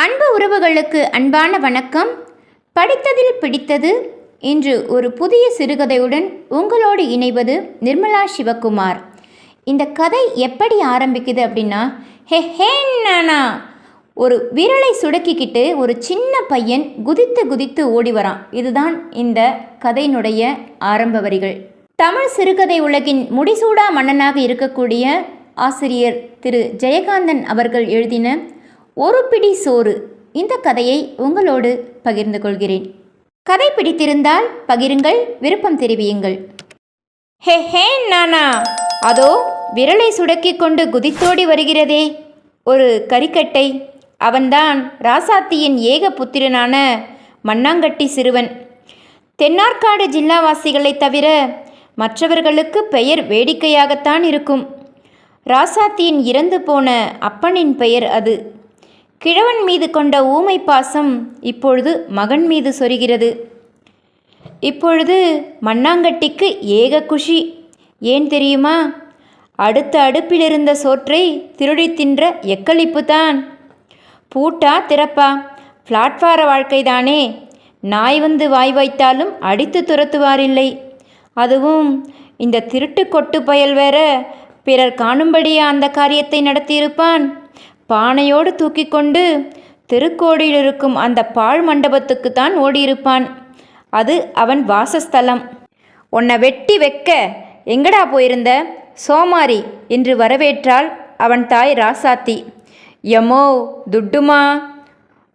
அன்பு உறவுகளுக்கு அன்பான வணக்கம். படித்ததில் பிடித்தது இன்று ஒரு புதிய சிறுகதையுடன் உங்களோடு இணைவது நிர்மலா சிவகுமார். இந்த கதை எப்படி ஆரம்பிக்குது அப்படின்னா ஹே ஹே நானா? ஒரு விரலை சுடக்கிக்கிட்டு ஒரு சின்ன பையன் குதித்து குதித்து ஓடி வரான். இதுதான் இந்த கதையினுடைய ஆரம்ப வரிகள். தமிழ் சிறுகதை உலகின் முடிசூடா மன்னனாக இருக்கக்கூடிய ஆசிரியர் திரு ஜெயகாந்தன் அவர்கள் எழுதின ஒரு பிடி சோறு. இந்த கதையை உங்களோடு பகிர்ந்து கொள்கிறேன். கதை பிடித்திருந்தால் பகிருங்கள் விருப்பம் தெரிவியுங்கள். ஹே ஹே நானா? அதோ விரலை சுடக்கிக் கொண்டு குதித்தோடி வருகிறதே. ஒரு கரிக்கட்டை அவன்தான் ராசாத்தியின் ஏக புத்திரனான மண்ணாங்கட்டி சிறுவன். தென்னார்காடு ஜில்லாவாசிகளைத் தவிர மற்றவர்களுக்கு பெயர் வேடிக்கையாகத்தான் இருக்கும். ராசாத்தியின் இறந்து போன அப்பனின் பெயர் அது. கிழவன் மீது கொண்ட ஊமை பாசம் இப்பொழுது மகன் மீது சொரிகிறது. இப்பொழுது மண்ணாங்கட்டிக்கு ஏக குஷி. ஏன் தெரியுமா? அடுத்த அடுப்பிலிருந்த சோற்றை திருடி தின்ற எக்களிப்பு தான் பூட்டா திறப்பா. பிளாட்பார வாழ்க்கைதானே. நாய் வந்து வாய் வைத்தாலும் அடித்து துரத்துவாரில்லை. அதுவும் இந்த திருட்டு கொட்டு பயல் வேற பிறர் காணும்படியா அந்த காரியத்தை நடத்தியிருப்பான்? பானையோடு தூக்கி கொண்டு திருக்கோடியில் இருக்கும் அந்த பாழ் மண்டபத்துக்கு தான் ஓடியிருப்பான். அது அவன் வாசஸ்தலம். உன்னை வெட்டி வைக்க எங்கடா போயிருந்த? சோமாரி! என்று வரவேற்றாள் அவன் தாய் ராசாத்தி. எமோ துட்டுமா!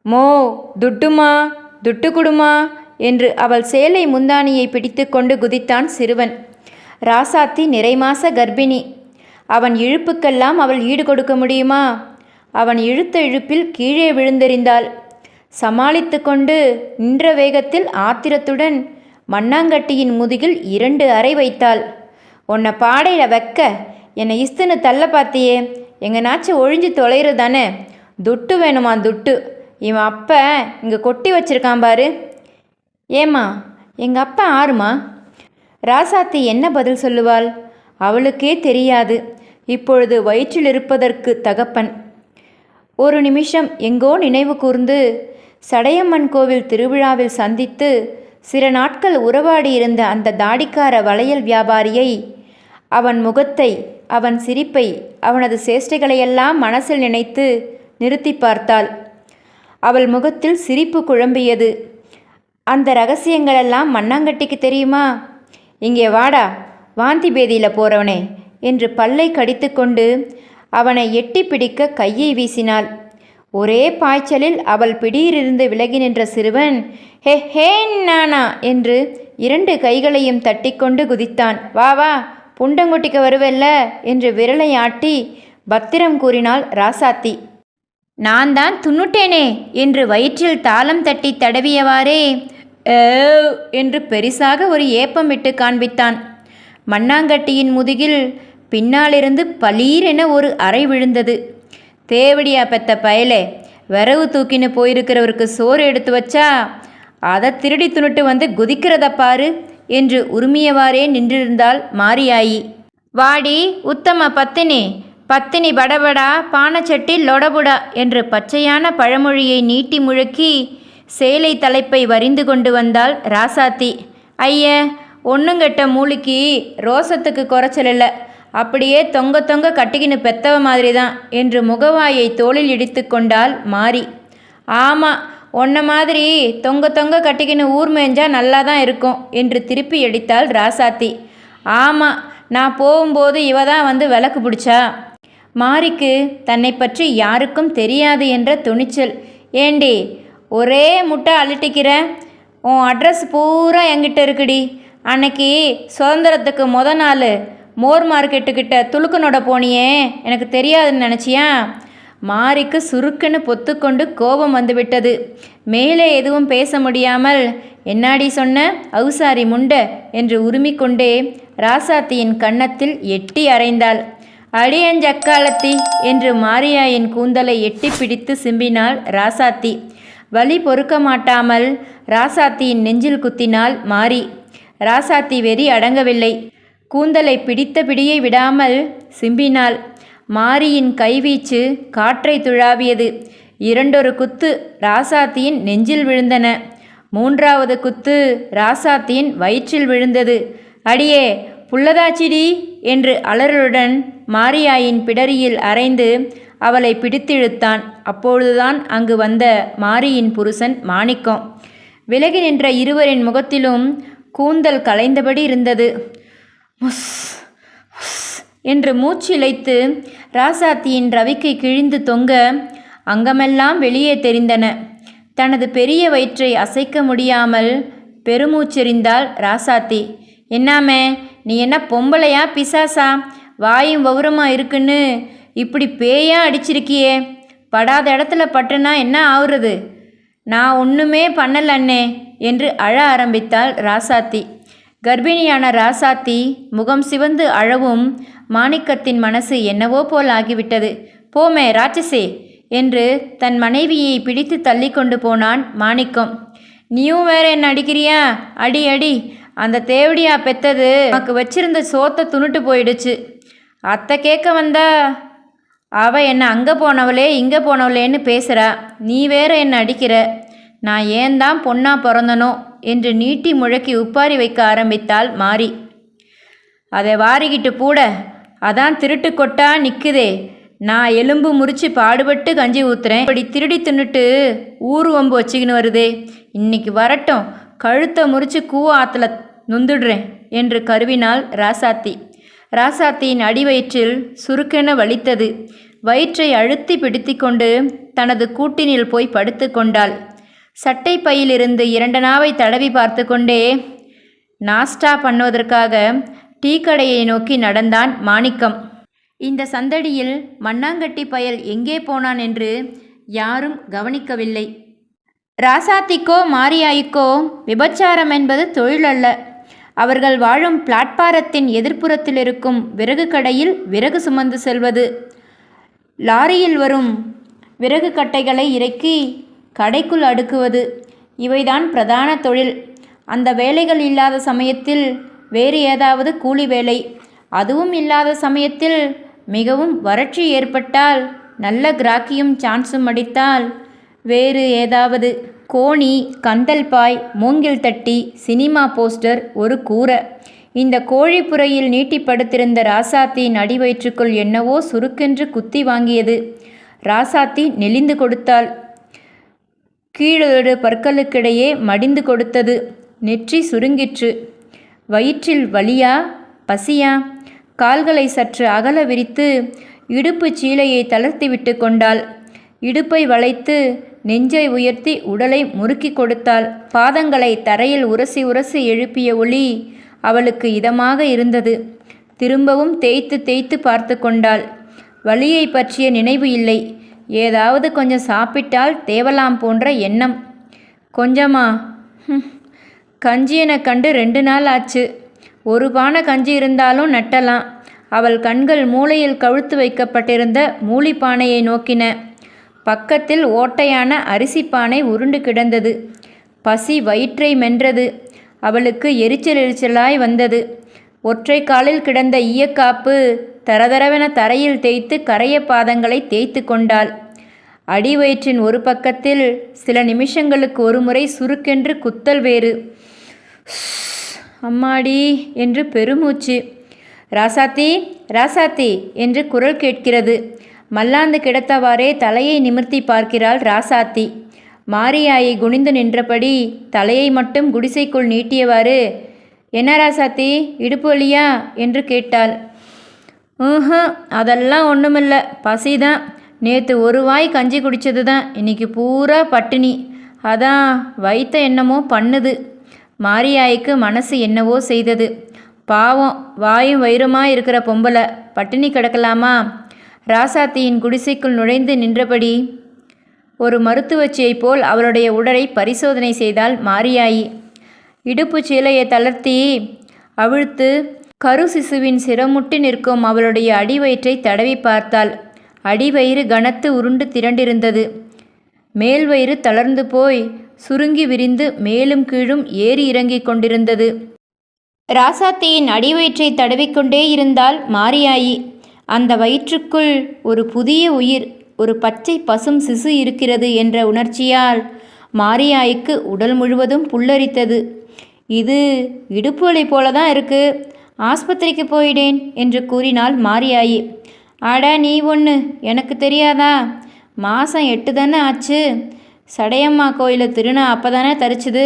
மோ துட்டுமா! துட்டு குடுமா என்று அவள் சேலை முந்தானியை பிடித்து கொண்டு குதித்தான் சிறுவன். ராசாத்தி நிறைமாச கர்ப்பிணி. அவன் இழுப்புக்கெல்லாம் அவள் ஈடு கொடுக்க முடியுமா? அவன் இழுத்த இழுப்பில் கீழே விழுந்தெறிந்தாள். சமாளித்து கொண்டு நின்ற வேகத்தில் ஆத்திரத்துடன் மண்ணாங்கட்டியின் முதுகில் இரண்டு அறை வைத்தாள். உன்னை பாடையில் வைக்க என்னை இஸ்துன்னு தள்ள பார்த்தியே எங்கனாச்சும் ஒழிஞ்சு தொலைகிறது தானே. துட்டு வேணுமா துட்டு? இவன் அப்பா இங்கே கொட்டி வச்சிருக்கான் பாரு. ஏம்மா எங்கள் அப்பா ஆறுமா? ராசாத்தி என்ன பதில் சொல்லுவாள்? அவளுக்கே தெரியாது. இப்பொழுது வயிற்றில் இருப்பதற்கு தகப்பன். ஒரு நிமிஷம் எங்கோ நினைவு கூர்ந்து சடையம்மன் கோவில் திருவிழாவில் சந்தித்து சில நாட்கள் உறவாடியிருந்த அந்த தாடிக்கார வளையல் வியாபாரியை அவன் முகத்தை அவன் சிரிப்பை அவனது சேஷ்டைகளையெல்லாம் மனசில் நினைத்து நிறுத்தி பார்த்தாள். அவள் முகத்தில் சிரிப்பு குழம்பியது. அந்த ரகசியங்களெல்லாம் மண்ணாங்கட்டிக்கு தெரியுமா? இங்கே வாடா வாந்தி பேதியில் போகிறவனே என்று பல்லை கடித்துக்கொண்டு அவனை எட்டி பிடிக்க கையை வீசினாள். ஒரே பாய்ச்சலில் அவள் பிடியிலிருந்து விலகி நின்ற சிறுவன் ஹே ஹே நானா? என்று இரண்டு கைகளையும் தட்டிக்கொண்டு குதித்தான். வா வா புண்டங்குட்டிக்க வருவல்ல? என்று விரலை ஆட்டி பத்திரம் கூறினாள் ராசாத்தி. நான் தான் துண்ணுட்டேனே? என்று வயிற்றில் தாளம் தட்டி தடவியவாறே என்று பெரிசாக ஒரு ஏப்பம் விட்டு காண்பித்தான். மண்ணாங்கட்டியின் முதுகில் பின்னாலிருந்து பளீரென ஒரு அறை விழுந்தது. தேவடியா பெத்த பயலே விரவு தூக்கின்னு போயிருக்கிறவருக்கு சோறு எடுத்து வச்சா அதை திருடி துணுட்டு வந்து குதிக்கிறத பாரு என்று உரிமையவாறே நின்றிருந்தாள் மாரியாயி. வாடி உத்தம பத்தினி பத்தினி படபடா பானச்சட்டி லொடபுடா என்று பச்சையான பழமொழியை நீட்டி முழக்கி சேலை தலைப்பை வரிந்து கொண்டு வந்தாள் ராசாத்தி. ஐய ஒன்றுங்கட்ட மூலிக்கு ரோசத்துக்கு குறைச்சல் இல்லை. அப்படியே தொங்க தொங்க கட்டிக்கின்னு பெத்தவ மாதிரி தான் என்று முகவாயை தோளில் இடித்து கொண்டாள் மாறி ஆமாம் உன்ன மாதிரி தொங்க தொங்க கட்டிக்கின்னு ஊர் மேய்ஞ்சா நல்லா தான் இருக்கும் என்று திருப்பி அடித்தாள் ராசாத்தி. ஆமாம் நான் போகும்போது இவ தான் வந்து விளக்கு பிடிச்சா. மாரிக்கு தன்னை பற்றி யாருக்கும் தெரியாது என்ற துணிச்சல். ஏண்டி ஒரே முட்டை அலட்டிக்கிற? உன் அட்ரஸ் பூரா என்கிட்ட இருக்குடி. அன்னைக்கு சுதந்திரத்துக்கு முத நாள் மோர் மார்க்கெட்டுக்கிட்ட துலுக்கனோட போனியே எனக்கு தெரியாதுன்னு நினச்சியா? மாரிக்கு சுருக்குன்னு பொத்துக்கொண்டு கோபம் வந்துவிட்டது. மேலே எதுவும் பேச முடியாமல் என்னாடி சொன்ன? அவுசாரி முண்ட என்று உருமிக்கொண்டே ராசாத்தியின் கன்னத்தில் எட்டி அறைந்தாள். அடியஞ்சக்காலத்தி என்று மாரியாயின் கூந்தலை எட்டி பிடித்து சிம்பினாள் ராசாத்தி. வலி பொறுக்க மாட்டாமல் ராசாத்தியின் நெஞ்சில் குத்தினாள் மாரி. ராசாத்தி வெறி அடங்கவில்லை. கூந்தலை பிடித்த பிடியை விடாமல் சிம்பினாள். மாரியின் கைவீச்சு காற்றை துழாவியது. இரண்டொரு குத்து ராசாத்தியின் நெஞ்சில் விழுந்தன. மூன்றாவது குத்து ராசாத்தியின் வயிற்றில் விழுந்தது. அடியே புள்ளதாச்சிடி என்று அலறலுடன் மாரியாயின் பிடரியில் அரைந்து அவளை பிடித்திழுத்தான். அப்பொழுதுதான் அங்கு வந்த மாரியின் புருஷன் மாணிக்கம். விலகி நின்ற இருவரின் முகத்திலும் கூந்தல் கலைந்தபடி இருந்தது. முஸ் என்று மூச்சிழைத்து ராசாத்தியின் ரவிக்கை கிழிந்து தொங்க அங்கமெல்லாம் வெளியே தெரிந்தன. தனது பெரிய வயிற்றை அசைக்க முடியாமல் பெருமூச்செறிந்தாள் ராசாத்தி. என்னாமே நீ என்ன பொம்பளையா பிசாசா? வாயும் வவுரமா இருக்குன்னு இப்படி பேயா அடிச்சிருக்கியே? படாத இடத்துல பட்டுனா என்ன ஆகுறது நான் ஒன்றுமே பண்ணல அண்ணே என்று அழ ஆரம்பித்தாள் ராசாத்தி. கர்ப்பிணியான ராசாத்தி முகம் சிவந்து அழவும் மாணிக்கத்தின் மனசு என்னவோ போல் ஆகிவிட்டது. போமே ராட்சசே என்று தன் மனைவியை பிடித்து தள்ளி கொண்டு போனான் மாணிக்கம். நீயும் வேற என்ன அடிக்கிறியா? அடி அடி. அந்த தேவடியா பெத்தது நமக்கு வச்சிருந்த சோத்தை துணுட்டு போயிடுச்சு. அத்தை கேட்க வந்தா அவ என்ன அங்கே போனவளே இங்கே போனவளேன்னு பேசுகிறா நீ வேற என்ன அடிக்கிற? நான் ஏன் தான் பொண்ணா பிறந்தனோ? என்று நீட்டி முழக்கி உப்பாரி வைக்க ஆரம்பித்தாள் மாறி அதை வாரிக்கிட்டு பூட அதான் திருட்டு கொட்டா நிற்குதே நான் எலும்பு முறிச்சு பாடுபட்டு கஞ்சி ஊத்துறேன். இப்படி திருடி தின்னுட்டு ஊர் வம்பு வச்சுக்கின்னு வருதே. இன்னைக்கு வரட்டும். கழுத்தை முறிச்சு கூ ஆற்றுல நொந்துடுறேன் என்று கருவினாள் ராசாத்தி. ராசாத்தியின் அடிவயிற்றில் சுருக்கென வலித்தது. வயிற்றை அழுத்தி பிடித்து கொண்டு தனது கூட்டினில் போய் படுத்து கொண்டாள். சட்டை பையிலிருந்து இரண்டனாவை தடவி பார்த்து கொண்டே நாஸ்டா பண்ணுவதற்காக டீ கடையை நோக்கி நடந்தான் மாணிக்கம். இந்த சந்தடியில் மண்ணாங்கட்டி பயல் எங்கே போனான் என்று யாரும் கவனிக்கவில்லை. ராசாத்திக்கோ மாரியாய்க்கோ விபச்சாரம் என்பது தொழில் அல்ல. அவர்கள் வாழும் பிளாட்பாரத்தின் எதிர்ப்புறத்தில் இருக்கும் விறகு கடையில் விறகு சுமந்து செல்வது. லாரியில் வரும் விறகு கட்டைகளை இறக்கி கடைக்குள் அடுக்குவது. இவைதான் பிரதான தொழில். அந்த வேலைகள் இல்லாத சமயத்தில் வேறு ஏதாவது கூலி வேலை. அதுவும் இல்லாத சமயத்தில் மிகவும் வறட்சி ஏற்பட்டால் நல்ல கிராக்கியும் சான்ஸும் அடித்தால் வேறு ஏதாவது. கோணி கந்தல்பாய் மூங்கில் தட்டி சினிமா போஸ்டர் ஒரு கூரை. இந்த கோழிப்புறையில் நீட்டி படுத்திருந்த ராசாத்தியின் அடிவயிற்றுக்குள் என்னவோ சுருக்கென்று குத்தி வாங்கியது. ராசாத்தி நெளிந்து கொடுத்தாள். கீழோடு பற்களுக்கிடையே மடிந்து கொடுத்தது. நெற்றி சுருங்கிற்று. வயிற்றில் வலியா? பசியா? கால்களை சற்று அகல விரித்து இடுப்பு சீலையை தளர்த்திவிட்டு கொண்டாள். இடுப்பை வளைத்து நெஞ்சை உயர்த்தி உடலை முறுக்கி கொடுத்தாள். பாதங்களை தரையில் உரசி உரசி எழுப்பிய ஒளி அவளுக்கு இதமாக இருந்தது. திரும்பவும் தேய்த்து தேய்த்து பார்த்து கொண்டாள். வலியை பற்றிய நினைவு இல்லை. ஏதாவது கொஞ்சம் சாப்பிட்டால் தேவலாம் போன்ற எண்ணம். கொஞ்சமா? கஞ்சியனை கண்டு ரெண்டு நாள் ஆச்சு. ஒரு பானை கஞ்சி இருந்தாலும் நட்டலாம். அவள் கண்கள் மூளையில் கழுத்து வைக்கப்பட்டிருந்த மூலிப்பானையை நோக்கின. பக்கத்தில் ஓட்டையான அரிசி பானை உருண்டு கிடந்தது. பசி வயிற்றை மென்றது. அவளுக்கு எரிச்சல் எரிச்சலாய் வந்தது. ஒற்றை காலில் கிடந்த ஈயக்காப்பு தரதரவென தரையில் தேய்த்து கரைய பாதங்களை தேய்த்து கொண்டாள். அடிவயிற்றின் ஒரு பக்கத்தில் சில நிமிஷங்களுக்கு ஒருமுறை சுருக்கென்று குத்தல் வேறு. அம்மாடி என்று பெருமூச்சு. ராசாத்தி ராசாத்தி என்று குரல் கேட்கிறது. மல்லாந்து கிடத்தவாறே தலையை நிமிர்த்தி பார்க்கிறாள் ராசாத்தி. மாரியாயை குனிந்து நின்றபடி தலையை மட்டும் குடிசைக்குள் நீட்டியவாறு என்ன ராசாத்தி இடுப்பு வழியா என்று கேட்டாள். ம் அதெல்லாம் ஒன்றுமில்லை பசி தான் நேற்று ஒரு வாய் கஞ்சி குடித்தது தான் இன்னைக்கு பூரா பட்டினி. அதான் வைத்த என்னமோ பண்ணுது. மாரியாய்க்கு மனசு என்னவோ செய்தது. பாவம். வாயும் வயிறுமா இருக்கிற பொம்பளை. பட்டினி கிடக்கலாமா? ராசாத்தியின் குடிசைக்குள் நுழைந்து நின்றபடி ஒரு மருத்துவச்சியைப் போல் அவளுடைய உடலை பரிசோதனை செய்தால் மாரியாயி. இடுப்பு சீலையை தளர்த்தி அவிழ்த்து கரு சிசுவின் சிரமுட்டி நிற்கும் அவளுடைய அடிவயிற்றை தடவி பார்த்தாள். அடிவயிறு கனத்து உருண்டு திரண்டிருந்தது. மேல் வயிறு தளர்ந்து போய் சுருங்கி விரிந்து மேலும் கீழும் ஏறி இறங்கிக் கொண்டிருந்தது. ராசாத்தியின் அடிவயிற்றை தடவிக்கொண்டே இருந்தால் மாரியாயி. அந்த வயிற்றுக்குள் ஒரு புதிய உயிர் ஒரு பச்சை பசும் சிசு இருக்கிறது என்ற உணர்ச்சியால் மாரியாய்க்கு உடல் முழுவதும் புல்லரித்தது. இது இடுப்பு வலி போல தான் இருக்குது ஆஸ்பத்திரிக்கு போயிடேன் என்று கூறினாள் மாரியாயி. அட நீ ஒன்று எனக்கு தெரியாதா? மாதம் எட்டு தானே ஆச்சு. சடையம்மா கோயிலில் திருநா அப்போ தானே தரிச்சுது.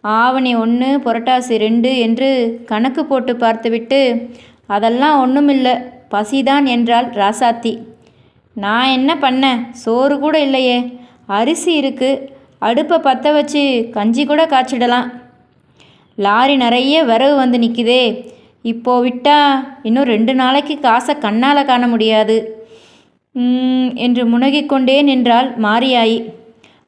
ஆவணி ஒன்று புரட்டாசி ரெண்டு என்று கணக்கு போட்டு பார்த்துவிட்டு அதெல்லாம் ஒன்றுமில்லை பசிதான் என்றாள் ராசாத்தி. நான் என்ன பண்ணேன் சோறு கூட இல்லையே. அரிசி இருக்குது அடுப்பை பற்ற வச்சு கஞ்சி கூட காய்ச்சிடலாம். லாரி நிறைய விறகு வந்து நிற்குதே இப்போ விட்டா இன்னும் ரெண்டு நாளைக்கு காசை கண்ணால் காண முடியாது. என்று முனகிக்கொண்டேன் நின்றாள் மாரியாயி.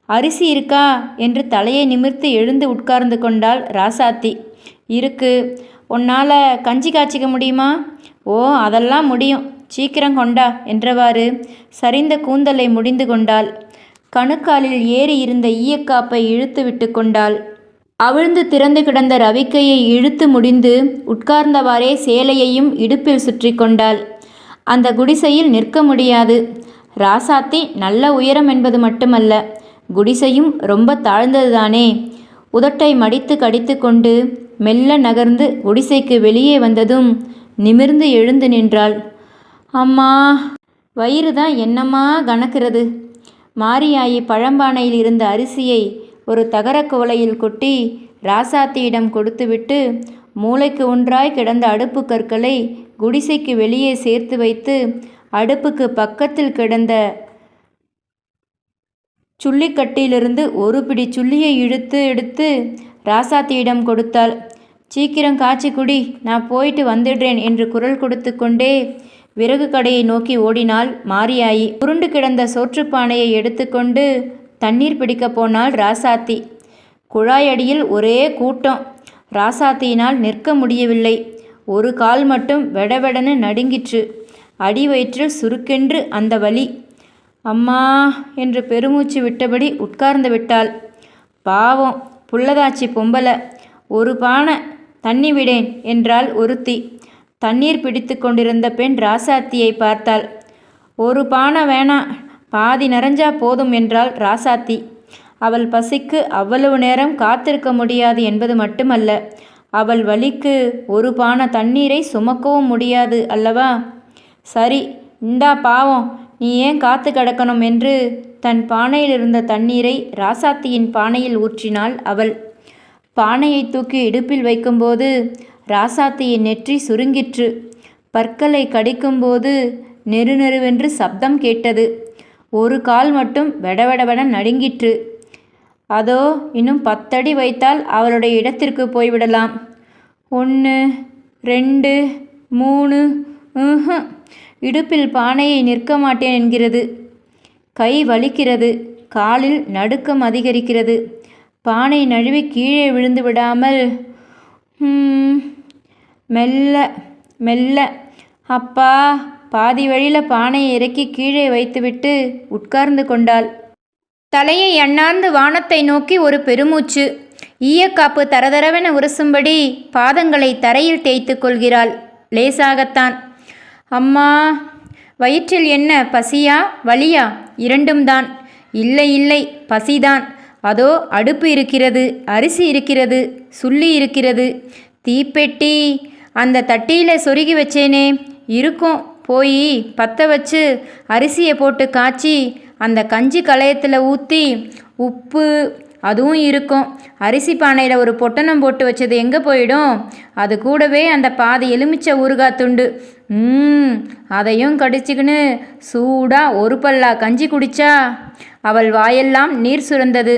அரிசி இருக்கா? என்று தலையை நிமிர்த்து எழுந்து உட்கார்ந்து கொண்டாள் ராசாத்தி. இருக்கு. உன்னால் கஞ்சி காய்ச்சிக்க முடியுமா? ஓ அதெல்லாம் முடியும். சீக்கிரம் கொண்டா என்றவாறு சரிந்த கூந்தலை முடிந்து கொண்டாள். கணுக்காலில் ஏறி இருந்த ஈயக்காப்பை இழுத்து விட்டு கொண்டாள். அவிழ்ந்து திறந்து கிடந்த ரவிக்கையை இழுத்து முடிந்து உட்கார்ந்தவாறே சேலையையும் இடுப்பில் சுற்றி கொண்டாள். அந்த குடிசையில் நிற்க முடியாது. ராசாத்தி நல்ல உயரம் என்பது மட்டுமல்ல குடிசையும் ரொம்ப தாழ்ந்ததுதானே. உதட்டை மடித்து கடித்து கொண்டு மெல்ல நகர்ந்து குடிசைக்கு வெளியே வந்ததும் நிமிர்ந்து எழுந்து நின்றாள். அம்மா வயிறு தான் என்னம்மா கணக்கிறது மாரியாயி பழம்பானையில் இருந்த அரிசியை ஒரு தகரக் குவளையில் கொட்டி ராசாத்தியிடம் கொடுத்துவிட்டு மூளைக்கு ஒன்றாய் கிடந்த அடுப்பு கற்களை குடிசைக்கு வெளியே சேர்த்து வைத்து அடுப்புக்கு பக்கத்தில் கிடந்த சுள்ளிக்கட்டியிலிருந்து ஒரு பிடி சுள்ளியை இழுத்து எடுத்து ராசாத்தியிடம் கொடுத்தாள். சீக்கிரம் காய்ச்சி குடி நான் போயிட்டு வந்துடுறேன் என்று குரல் கொடுத்து கொண்டே விறகு கடையை நோக்கி ஓடினாள் மாரியாயி. உருண்டு கிடந்த சோற்றுப்பானையை எடுத்துக்கொண்டு தண்ணீர் பிடிக்கப் போனால் ராசாத்தி. குழாயடியில் ஒரே கூட்டம். ராசாத்தியினால் நிற்க முடியவில்லை. ஒரு கால் மட்டும் வெடவெடன்னு நடுங்கிற்று. அடி வயிற்றில் சுருக்கென்று அந்த வலி. அம்மா என்று பெருமூச்சு விட்டபடி உட்கார்ந்து விட்டாள். பாவம் புள்ளதாச்சி பொம்பலை. ஒரு பானை தண்ணி விடேன் என்றாள் ஒருத்தி. தண்ணீர் பிடித்து கொண்டிருந்த பெண் ராசாத்தியை பார்த்தாள். ஒரு பானை வேணாம். பாதி நிறைஞ்சா போதும் என்றாள் ராசாத்தி. அவள் பசிக்கு அவ்வளவு நேரம் காத்திருக்க முடியாது என்பது மட்டுமல்ல அவள் வலிக்கு ஒரு பானை தண்ணீரை சுமக்கவும் முடியாது அல்லவா? சரி இந்தா பாவம் நீ ஏன் காத்து கிடக்கணும் என்று தன் பானையில் இருந்த தண்ணீரை ராசாத்தியின் பானையில் ஊற்றினாள் அவள். பானையை தூக்கி இடுப்பில் வைக்கும்போது ராசாத்தியின் நெற்றி சுருங்கிற்று. பற்களை கடிக்கும்போது நெருநெருவென்று சப்தம் கேட்டது. ஒரு கால் மட்டும் வெடவெடவென நடுங்கிற்று. அதோ இன்னும் பத்தடி வைத்தால் அவளுடைய இடத்திற்கு போய்விடலாம். ஒன்று ரெண்டு மூணு இடுப்பில் பானையை நிற்க மாட்டேன் என்கிறது. கை வலிக்கிறது. காலில் நடுக்கம் அதிகரிக்கிறது. பானை நழுவி கீழே விழுந்து விடாமல் மெல்ல மெல்ல அப்பா பாதி வழியில் பானையை இறக்கி கீழே வைத்துவிட்டு உட்கார்ந்து கொண்டாள். தலையை அண்ணாந்து வானத்தை நோக்கி ஒரு பெருமூச்சு. ஈயக்காப்பு தரதரவென உரசும்படி பாதங்களை தரையில் தேய்த்து கொள்கிறாள். லேசாகத்தான். அம்மா வயிற்றில் என்ன பசியா வலியா? இரண்டும் தான். இல்லை இல்லை பசிதான். அதோ அடுப்பு இருக்கிறது அரிசி இருக்கிறது சுள்ளி இருக்கிறது. தீப்பெட்டி அந்த தட்டியில் சொருகி வச்சேனே இருக்கும். போய் பற்ற வச்சு அரிசியை போட்டு காய்ச்சி அந்த கஞ்சி களையத்தில் ஊற்றி உப்பு அதுவும் இருக்கும். அரிசி பானையில் ஒரு பொட்டணம் போட்டு வச்சது எங்கே போயிடும்? அது கூடவே அந்த பாதி எலுமிச்சை ஊறுகாய் துண்டு. ம் அதையும் கடிச்சிக்கின்னு சூடாக ஒரு பல்லா கஞ்சி குடிச்சா அவள் வாயெல்லாம் நீர் சுரந்தது.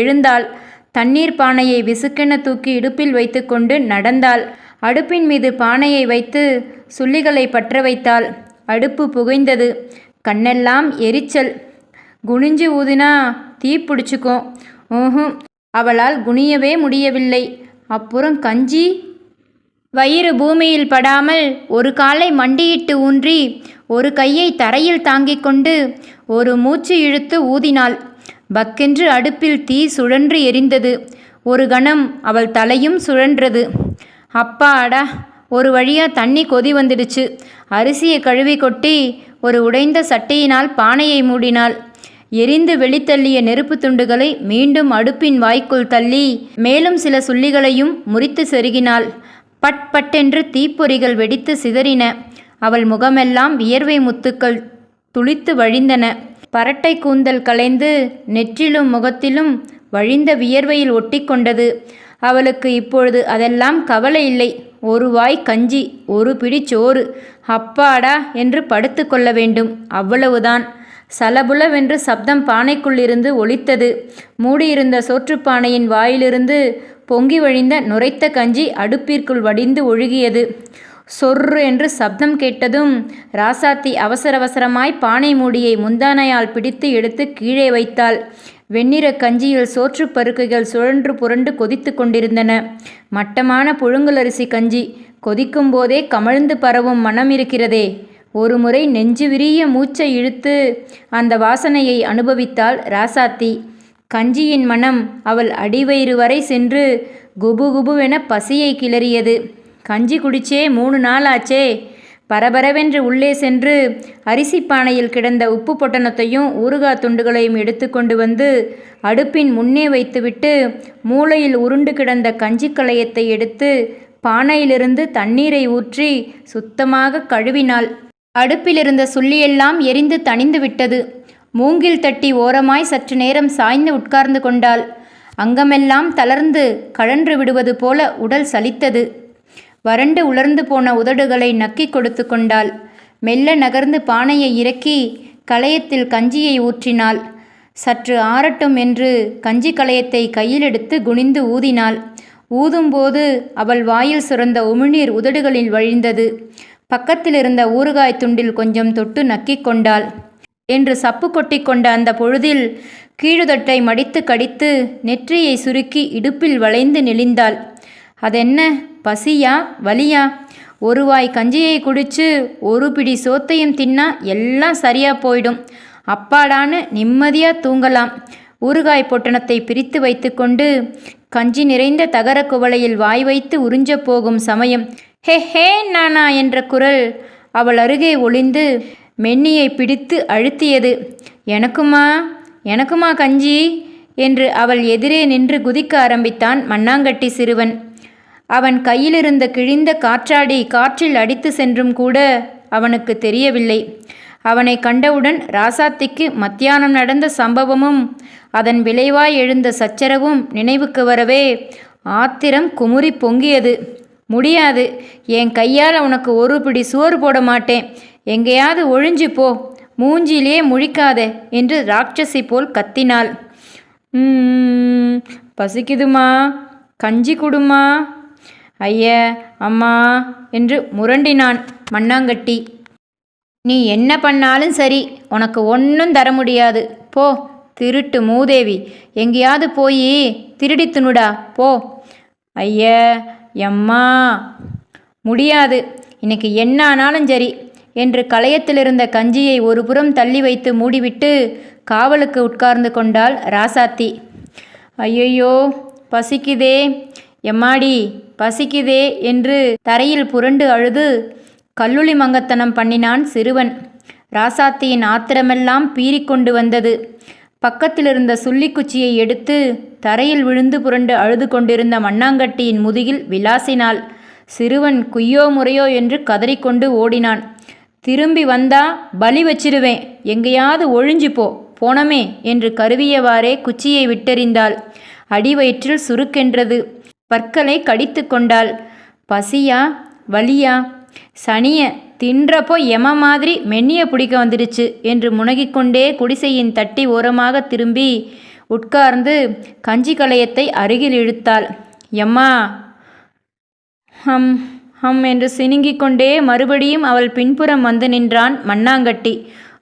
எழுந்தாள். தண்ணீர் பானையை விசுக்கென தூக்கி இடுப்பில் வைத்துக்கொண்டு நடந்தாள். அடுப்பின் மீது பானையை வைத்து சுள்ளிகளை பற்ற வைத்தாள். அடுப்பு புகைந்தது. கண்ணெல்லாம் எரிச்சல். குனிஞ்சு ஊதினா தீ பிடிச்சிக்கும் ஊஹும் அவளால் குனியவே முடியவில்லை. அப்புறம் கஞ்சி? வயிறு பூமியில் படாமல் ஒரு காலை மண்டியிட்டு ஊன்றி ஒரு கையை தரையில் தாங்கிக் கொண்டு ஒரு மூச்சு இழுத்து ஊதினாள். பக்கென்று அடுப்பில் தீ சுழன்று எரிந்தது. ஒரு கணம் அவள் தலையும் சுழன்றது. அப்பாடா ஒரு வழியாக தண்ணி கொதி வந்துடுச்சு. அரிசியை கழுவி கொட்டி ஒரு உடைந்த சட்டையினால் பானையை மூடினாள். எரிந்து வெளித்தள்ளிய நெருப்புத் துண்டுகளை மீண்டும் அடுப்பின் வாய்க்குள் தள்ளி மேலும் சில சுள்ளிகளையும் முறித்து செருகினாள். பட் பட்டென்று தீப்பொறிகள் வெடித்து சிதறின. அவள் முகமெல்லாம் வியர்வை முத்துக்கள் துளித்து வழிந்தன. பரட்டை கூந்தல் கலைந்து நெற்றிலும் முகத்திலும் வழிந்த வியர்வையில் ஒட்டிக்கொண்டது. அவளுக்கு இப்பொழுது அதெல்லாம் கவலை இல்லை. ஒரு வாய் கஞ்சி ஒரு பிடி சோறு. அப்பாடா என்று படுத்து கொள்ள வேண்டும். அவ்வளவுதான். சலபுலவென்று சப்தம் பானைக்குள்ளிருந்து ஒலித்தது. மூடியிருந்த சோற்றுப்பானையின் வாயிலிருந்து பொங்கி வழிந்த நுரைத்த கஞ்சி அடுப்பிற்குள் வடிந்து ஒழுகியது. சொர்ரு என்று சப்தம் கேட்டதும் ராசாத்தி அவசர அவசரமாய் பானை மூடியை முந்தானையால் பிடித்து எடுத்து கீழே வைத்தாள். வெண்ணிற கஞ்சியில் சோற்றுப் பருக்கைகள் சுழன்று புரண்டு கொதித்து கொண்டிருந்தன. மட்டமான புழுங்கலரிசி கஞ்சி. கொதிக்கும் போதே கமழ்ந்து பரவும் மனம் இருக்கிறதே. ஒரு முறை நெஞ்சு விரிய மூச்சை இழுத்து அந்த வாசனையை அனுபவித்தாள் ராசாத்தி. கஞ்சியின் மனம் அவள் அடிவயிறு வரை சென்று குபு குபுவென பசியை கிளறியது. கஞ்சி குடிச்சே மூணு நாள் ஆச்சே பரபரவென்று உள்ளே சென்று அரிசி பானையில் கிடந்த உப்பு பொட்டணத்தையும் ஊறுகாய் துண்டுகளையும் எடுத்துக்கொண்டு வந்து அடுப்பின் முன்னே வைத்துவிட்டு மூளையில் உருண்டு கிடந்த கஞ்சி களையத்தை எடுத்து பானையிலிருந்து தண்ணீரை ஊற்றி சுத்தமாக கழுவினாள். அடுப்பிலிருந்த சுள்ளியெல்லாம் எரிந்து தணிந்து விட்டது. மூங்கில் தட்டி ஓரமாய் சற்று நேரம் சாய்ந்து உட்கார்ந்து கொண்டாள். அங்கமெல்லாம் தளர்ந்து கழன்று விடுவது போல உடல் சலித்தது. வறண்டு உலர்ந்து போன உதடுகளை நக்கிக் கொடுத்து கொண்டாள். மெல்ல நகர்ந்து பானையை இறக்கி களையத்தில் கஞ்சியை ஊற்றினாள். சற்று ஆறட்டும் என்று கஞ்சி களையத்தை கையில் எடுத்து குனிந்து ஊதினாள். ஊதும்போது அவள் வாயில் சுரந்த உமிழ்நீர் உதடுகளில் வழிந்தது. பக்கத்தில் இருந்த ஊறுகாய் துண்டில் கொஞ்சம் தொட்டு நக்கிக் கொண்டாள். என்று சப்பு கொட்டி கொண்ட அந்த பொழுதில் கீழுதட்டை மடித்து கடித்து நெற்றியை சுருக்கி இடுப்பில் வளைந்து நெளிந்தாள். அதென்ன? பசியா? வலியா? ஒரு வாய் கஞ்சியை குடிச்சு ஒரு பிடி சோத்தையும் தின்னா எல்லாம் சரியாக போயிடும். அப்பாடான்னு நிம்மதியாக தூங்கலாம். ஊறுகாய் பொட்டணத்தை பிரித்து வைத்துக்கொண்டு கஞ்சி நிறைந்த தகர குவளையில் வாய் வைத்து உறிஞ்சப் போகும் சமயம். ஹே ஹே நானா என்ற குரல் அவள் அருகே ஒளிந்து மென்னியை பிடித்து அழுத்தியது. எனக்குமா? எனக்குமா கஞ்சி? என்று அவள் எதிரே நின்று குதிக்க ஆரம்பித்தான் மண்ணாங்கட்டி சிறுவன். அவன் கையிலிருந்த கிழிந்த காற்றாடி காற்றில் அடித்து சென்றும் கூட அவனுக்கு தெரியவில்லை. அவனை கண்டவுடன் ராசாத்திக்கு மத்தியானம் நடந்த சம்பவமும் அதன் விளைவாய் எழுந்த சச்சரவும் நினைவுக்கு வரவே ஆத்திரம் குமுறி பொங்கியது. முடியாது. என் கையால் உனக்கு ஒரு பிடி சோறு போட மாட்டேன். எங்கேயாவது ஒழிஞ்சு போ. மூஞ்சிலே முழிக்காத என்று ராட்சசி போல் கத்தினாள். பசிக்குதுமா? கஞ்சி குடுமா? ஐய அம்மா என்று முரண்டினான் மண்ணாங்கட்டி. நீ என்ன பண்ணாலும் சரி உனக்கு ஒன்றும் தர முடியாது. போ திருட்டு மூதேவி எங்கேயாவது போய் திருடி போ. ஐய எம்மா முடியாது. இன்னைக்கு என்ன ஆனாலும் சரி என்று களையத்திலிருந்த கஞ்சியை ஒரு புறம் தள்ளி வைத்து மூடிவிட்டு காவலுக்கு உட்கார்ந்து கொண்டாள் ராசாத்தி. ஐயையோ பசிக்குதே எம்மாடி பசிக்குதே என்று தரையில் புரண்டு அழுது கல்லுளி மங்கத்தனம் பண்ணினான் சிறுவன். ராசாத்தியின் ஆத்திரமெல்லாம் பீறிக்கொண்டு வந்தது. பக்கத்திலிருந்த சுள்ளிக்குச்சியை எடுத்து தரையில் விழுந்து புரண்டு அழுது கொண்டிருந்த மண்ணாங்கட்டியின் முதுகில் விளாசினாள். சிறுவன் குய்யோ முறையோ என்று கதறிக்கொண்டு ஓடினான். திரும்பி வந்தா பலி வச்சிருவேன். எங்கேயாவது ஒழிஞ்சு போ. போனமே என்று கருவியவாறே குச்சியை விட்டெறிந்தாள். அடிவயிற்றில் சுருக்கென்றது. பற்களை கடித்து கொண்டாள். பசியா வலியா? சனிய தின்றப்போ எம மாதிரி மென்னிய பிடிக்க வந்துடுச்சு என்று முனகிக்கொண்டே குடிசையின் தட்டி ஓரமாக திரும்பி உட்கார்ந்து கஞ்சி களையத்தை அருகில் இழுத்தாள். எம்மா ஹம் ஹம் என்று சினுங்கிக் கொண்டே மறுபடியும் அவள் பின்புறம் வந்து நின்றான் மண்ணாங்கட்டி.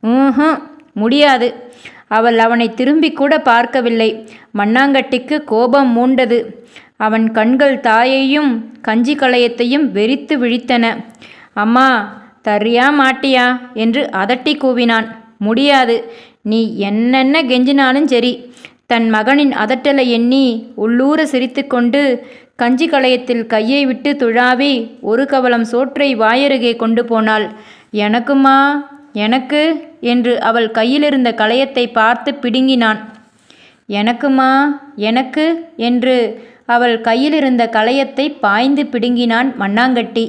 ஊஹும் முடியாது. அவள் அவனை திரும்பி கூட பார்க்கவில்லை. மண்ணாங்கட்டிக்கு கோபம் மூண்டது. அவன் கண்கள் தாயையும் கஞ்சி களையத்தையும் வெறித்து விழித்தன. அம்மா தர்றியா மாட்டியா? என்று அதட்டி கூவினான். முடியாது. நீ என்னென்ன கெஞ்சினாலும் சரி. தன் மகனின் அதட்டலை எண்ணி உள்ளூர சிரித்துக்கொண்டு கஞ்சி களையத்தில் கையை விட்டு துழாவி ஒரு கவலம் சோற்றை வாயருகே கொண்டு போனாள். எனக்குமா எனக்கு? என்று அவள் கையிலிருந்த களையத்தை பார்த்து பிடுங்கினான். எனக்குமா எனக்கு? என்று அவள் கையிலிருந்த களையத்தை பாய்ந்து பிடுங்கினான் மண்ணாங்கட்டி.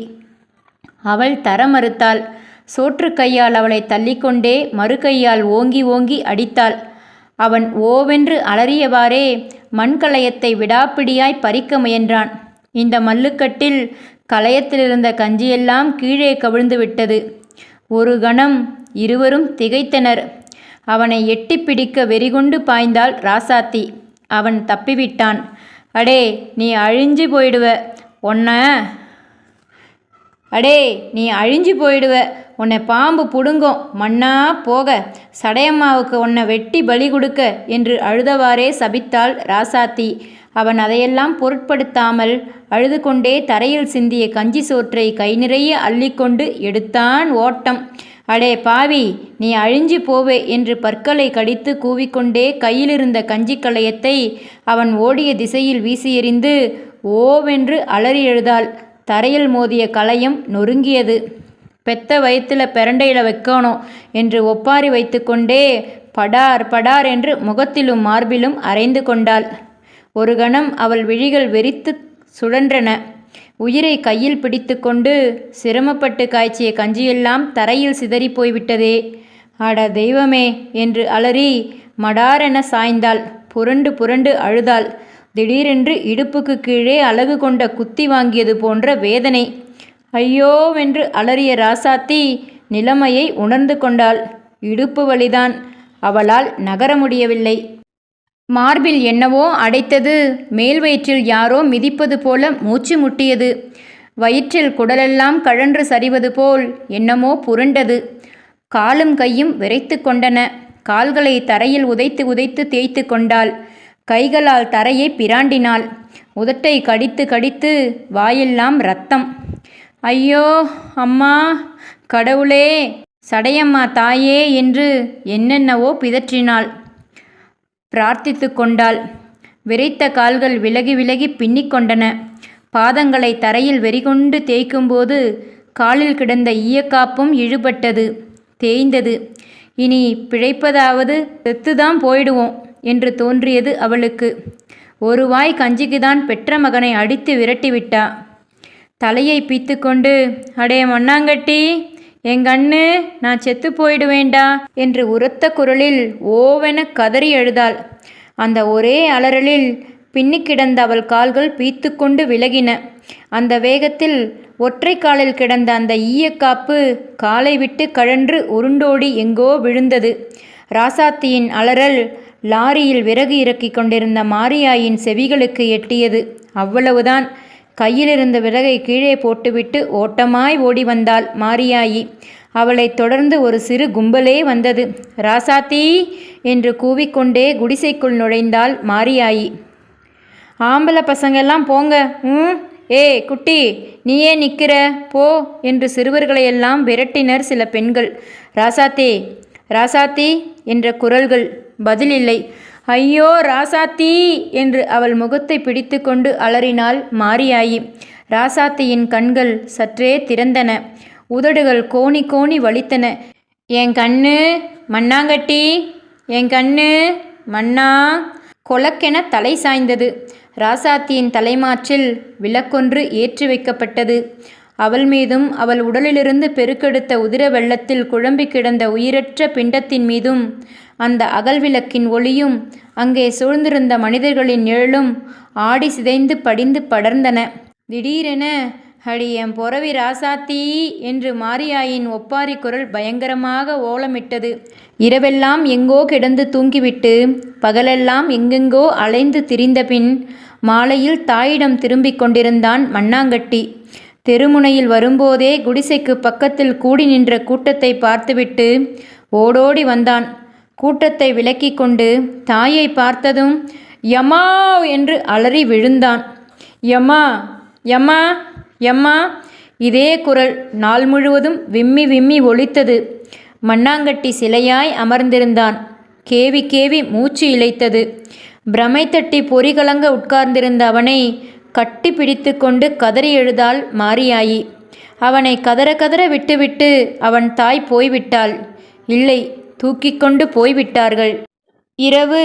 அவள் தர மறுத்தாள். சோற்று கையால் அவளை தள்ளிக்கொண்டே மறு கையால் ஓங்கி ஓங்கி அடித்தாள். அவன் ஓவென்று அலறியவாறே மண்கலயத்தை விடாப்பிடியாய் பறிக்க முயன்றான். இந்த மல்லுக்கட்டில் களையத்திலிருந்த கஞ்சியெல்லாம் கீழே கவிழ்ந்து விட்டது. ஒரு கணம் இருவரும் திகைத்தனர். அவனை எட்டி பிடிக்க வெறிகொண்டு பாய்ந்தாள் ராசாத்தி. அவன் தப்பிவிட்டான். அடே நீ அழிஞ்சு போயிடுவ. உன்னை அடே நீ அழிஞ்சு போயிடுவ. உன்னை பாம்பு புடுங்கும். மண்ணா போக. சடையம்மாவுக்கு உன்னை வெட்டி பலி கொடுக்க என்று அழுதவாறே சபித்தாள் ராசாத்தி. அவன் அதையெல்லாம் பொருட்படுத்தாமல் அழுது கொண்டே தரையில் சிந்திய கஞ்சி சோற்றை கை நிறைய அள்ளிக்கொண்டு எடுத்தான் ஓட்டம். அடே பாவி நீ அழிஞ்சு போவே என்று பற்களை கடித்து கூவிக்கொண்டே கையிலிருந்த கஞ்சி களையத்தை அவன் ஓடிய திசையில் வீசி எறிந்து ஓவென்று அலறி எழுதாள். தரையில் மோதிய களையம் நொறுங்கியது. பெத்த வயிற்றுல பெரண்டையில் வைக்கணும் என்று ஒப்பாரி வைத்துக்கொண்டே படார் படார் என்று முகத்திலும் மார்பிலும் அரைந்து கொண்டாள். ஒரு கணம் அவள் விழிகள் வெறித்து சுழன்றன. உயிரை கையில் பிடித்துக்கொண்டு சிரமப்பட்டு காய்ச்சிய கஞ்சியெல்லாம் தரையில் சிதறி போய்விட்டதே. அட தெய்வமே! என்று அலறி மடாரென சாய்ந்தாள். புரண்டு புரண்டு அழுதாள். திடீரென்று இடுப்புக்கு கீழே அழகு கொண்ட குத்தி வாங்கியது போன்ற வேதனை. ஐயோவென்று அலறிய ராசாத்தி நிலைமையை உணர்ந்து கொண்டாள். இடுப்பு வழிதான் அவளால் நகர முடியவில்லை. மார்பில் என்னவோ அடைத்தது மேல் வயிற்றில் யாரோ மிதிப்பது போல மூச்சு முட்டியது. வயிற்றில் குடலெல்லாம் கழன்று சரிவது போல் என்னமோ புரண்டது. காலும் கையும் விரைத்து கொண்டன. கால்களை தரையில் உதைத்து உதைத்து தேய்த்து கொண்டாள். கைகளால் தரையை பிராண்டினாள். உதட்டை கடித்து கடித்து வாயெல்லாம் ரத்தம். ஐயோ அம்மா கடவுளே சடையம்மா தாயே என்று என்னென்னவோ பிதற்றினாள். பிரார்த்தித்து கொண்டாள். விரைத்த கால்கள் விலகி விலகி பின்னிக்கொண்டன பாதங்களை தரையில் வெறிகொண்டு தேய்க்கும்போது காலில் கிடந்த ஈயக்காப்பும் இழுபட்டது தேய்ந்தது. இனி பிழைப்பதாவது செத்துதான் போயிடுவோம் என்று தோன்றியது அவளுக்கு. ஒரு வாய் கஞ்சிக்குதான் பெற்ற மகனை அடித்து விரட்டிவிட்டா தலையை பீத்துக்கொண்டு அடே மண்ணாங்கட்டி எங்கண்ணு நான் செத்து போயிடுவேண்டா என்று உரத்த குரலில் ஓவென கதறி எழுதாள். அந்த ஒரே அலறலில் பின்னி கிடந்த அவள் கால்கள் பீத்துக்கொண்டு விலகின. அந்த வேகத்தில் ஒற்றை காலில் கிடந்த அந்த ஈயக்காப்பு காலை விட்டு கழன்று உருண்டோடி எங்கோ விழுந்தது. ராசாத்தியின் அலறல் லாரியில் விறகு இறக்கிக் கொண்டிருந்த மாரியாயின் செவிகளுக்கு எட்டியது. அவ்வளவுதான். கையிலிருந்த விறகை கீழே போட்டுவிட்டு ஓட்டமாய் ஓடி வந்தாள் மாரியாயி. அவளைத் தொடர்ந்து ஒரு சிறு கும்பலே வந்தது. ராசாத்தி! என்று கூவிக்கொண்டே குடிசைக்குள் நுழைந்தாள் மாரியாயி. ஆம்பளை பசங்கெல்லாம் போங்க. ம்? ஏ குட்டி நீயே நிற்கிற போ என்று சிறுவர்களையெல்லாம் விரட்டினர் சில பெண்கள். ராசாத்தே! ராசாத்தி! என்ற குரல்கள் பதில் இல்லை ஐயோ ராசாத்தி! என்று அவள் முகத்தை பிடித்து கொண்டு அலறினாள் மாரியாயி. ராசாத்தியின் கண்கள் சற்றே திறந்தன. உதடுகள் கோணி கோணி வலித்தன. என் கண்ணு மண்ணாங்கட்டி! என் கண்ணு மண்ணா! கொலக்கென தலை சாய்ந்தது. ராசாத்தியின் தலைமாற்றில் விளக்கொன்று ஏற்றி வைக்கப்பட்டது. அவள் மீதும் அவள் உடலிலிருந்து பெருக்கெடுத்த உதிர வெள்ளத்தில் குழம்பி கிடந்த உயிரற்ற பிண்டத்தின் மீதும் அந்த அகல் விளக்கின் ஒளியும் அங்கே சூழ்ந்திருந்த மனிதர்களின் நிழலும் ஆடி சிதைந்து படிந்து படர்ந்தன. திடீரென அடி என் பொறவி ராசாத்தி என்று மாரியாயின் ஒப்பாரி குரல் பயங்கரமாக ஓலமிட்டது. இரவெல்லாம் எங்கோ கிடந்து தூங்கிவிட்டு பகலெல்லாம் எங்கெங்கோ அலைந்து திரிந்தபின் மாலையில் தாயிடம் திரும்பிக் கொண்டிருந்தான் மண்ணாங்கட்டி. தெருமுனையில் வரும்போதே குடிசைக்கு பக்கத்தில் கூடி நின்ற கூட்டத்தை பார்த்துவிட்டு ஓடோடி வந்தான். கூட்டத்தை விலக்கி கொண்டு தாயை பார்த்ததும் யமா என்று அலறி விழுந்தான். யம்மா யம்மா யம்மா இதே குரல் நாள் முழுவதும் விம்மி விம்மி ஒலித்தது. மண்ணாங்கட்டி சிலையாய் அமர்ந்திருந்தான். கேவி கேவி மூச்சு இழைத்தது. பிரமை தட்டி பொறிகலங்க உட்கார்ந்திருந்த அவனை கட்டி பிடித்து கொண்டு கதறி எழுதாள் மாரியாயி. அவனை கதற கதற விட்டுவிட்டு அவன் தாய் போய்விட்டாள். இல்லை தூக்கிக் கொண்டு போய்விட்டார்கள். இரவு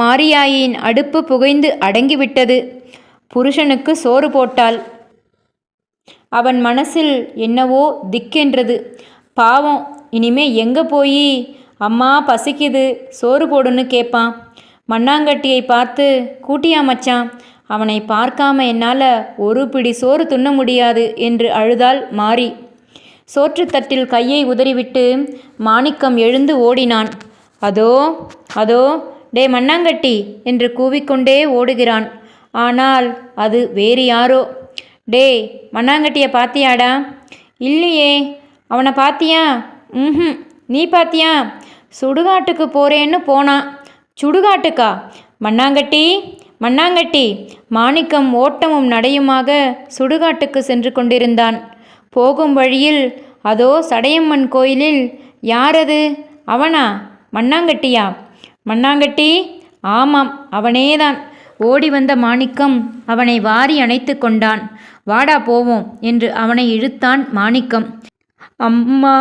மாரியாயின் அடுப்பு புகைந்து அடங்கிவிட்டது. புருஷனுக்கு சோறு போட்டாள். அவன் மனசில் என்னவோ திக்கென்றது. பாவம் இனிமே எங்கே போய்? அம்மா பசிக்குது சோறு போடுன்னு கேட்பான் மண்ணாங்கட்டியை பார்த்து கூட்டியா மச்சான் அவனை பார்க்காம என்னால் ஒரு பிடி சோறு துண்ண முடியாது என்று அழுதாள் மாறி சோற்றுத்தட்டில் கையை உதறிவிட்டு மாணிக்கம் எழுந்து ஓடினான். அதோ அதோ டே மண்ணாங்கட்டி என்று கூவிக்கொண்டே ஓடுகிறான். ஆனால் அது வேறு யாரோ? டே மண்ணாங்கட்டியை பாத்தியாடா? இல்லையே. அவனை பாத்தியா? ம் நீ பாத்தியா? சுடுகாட்டுக்கு போறேன்னு போனான் சுடுகாட்டுக்கா? மண்ணாங்கட்டி மண்ணாங்கட்டி. மாணிக்கம் ஓட்டமும் நடையுமாக சுடுகாட்டுக்கு சென்று கொண்டிருந்தான். போகும் வழியில் அதோ சடையம்மன் கோயிலில் யாரது? அவனா? மண்ணாங்கட்டியா? மண்ணாங்கட்டி? ஆமாம் அவனேதான். ஓடி வந்த மாணிக்கம் அவனை வாரி அணைத்து கொண்டான். வாடா போவோம் என்று அவனை இழுத்தான் மாணிக்கம். அம்மா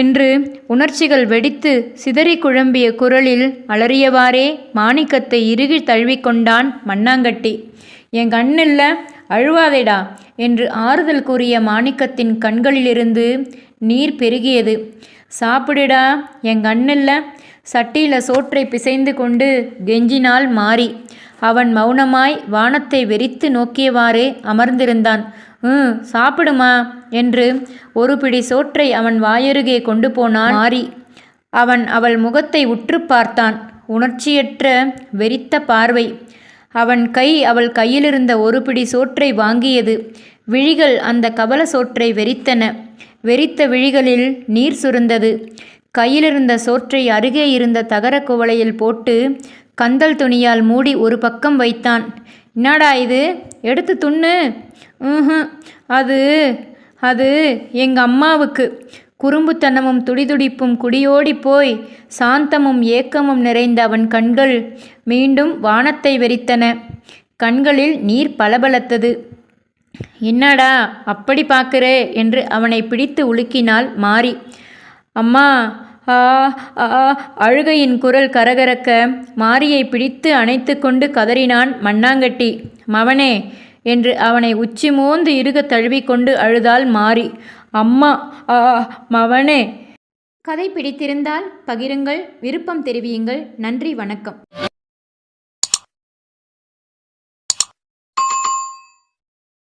என்று உணர்ச்சிகள் வெடித்து சிதறி குழம்பிய குரலில் அலறியவாறே மாணிக்கத்தை இறுகி தழுவிக்கொண்டான் மண்ணாங்கட்டி. என் கண்ணில்ல அழுவாதேடா என்று ஆறுதல் கூறிய மாணிக்கத்தின் கண்களிலிருந்து நீர் பெருகியது. சாப்பிடுடா எங்கண்ணில் சட்டியில் சோற்றை பிசைந்து கொண்டு கெஞ்சினால் மாறி அவன் மௌனமாய் வானத்தை வெறித்து நோக்கியவாறே அமர்ந்திருந்தான். ம் சாப்பிடுமா என்று ஒரு பிடி சோற்றை அவன் வாயருகே கொண்டு போனான் மாறி அவன் அவள் முகத்தை உற்று பார்த்தான். உணர்ச்சியற்ற வெறித்த பார்வை. அவன் கை அவள் கையிலிருந்த ஒரு பிடி சோற்றை வாங்கியது. விழிகள் அந்த கபல சோற்றை வெறித்தன. வெறித்த விழிகளில் நீர் சுருந்தது. கையிலிருந்த சோற்றை அருகே இருந்த தகரக் குவளையில் போட்டு கந்தல் துணியால் மூடி ஒரு பக்கம் வைத்தான். என்னடா இது? எடுத்து துண்ணு. ம் அது அது எங்கள் அம்மாவுக்கு. குறும்புத்தனமும் துடிதுடிப்பும் குடியோடி போய் சாந்தமும் ஏக்கமும் நிறைந்த அவன் கண்கள் மீண்டும் வானத்தை வெறித்தன. கண்களில் நீர் பளபளத்தது. என்னடா அப்படி பார்க்குறே என்று அவனை பிடித்து உலுக்கினாள் மாறி அம்மா ஆ ஆ அழுகையின் குரல் கரகரக்க. மாரியை பிடித்து அணைத்து கொண்டு கதறினான் மண்ணாங்கட்டி. மவனே என்று அவனை உச்சி மோந்து இருக தழுவிக்கொண்டு அழுதாள் மாறி அம்மா ஆ மவனே கதை பிடித்திருந்தால் பகிருங்கள். விருப்பம் தெரிவியுங்கள். நன்றி வணக்கம்.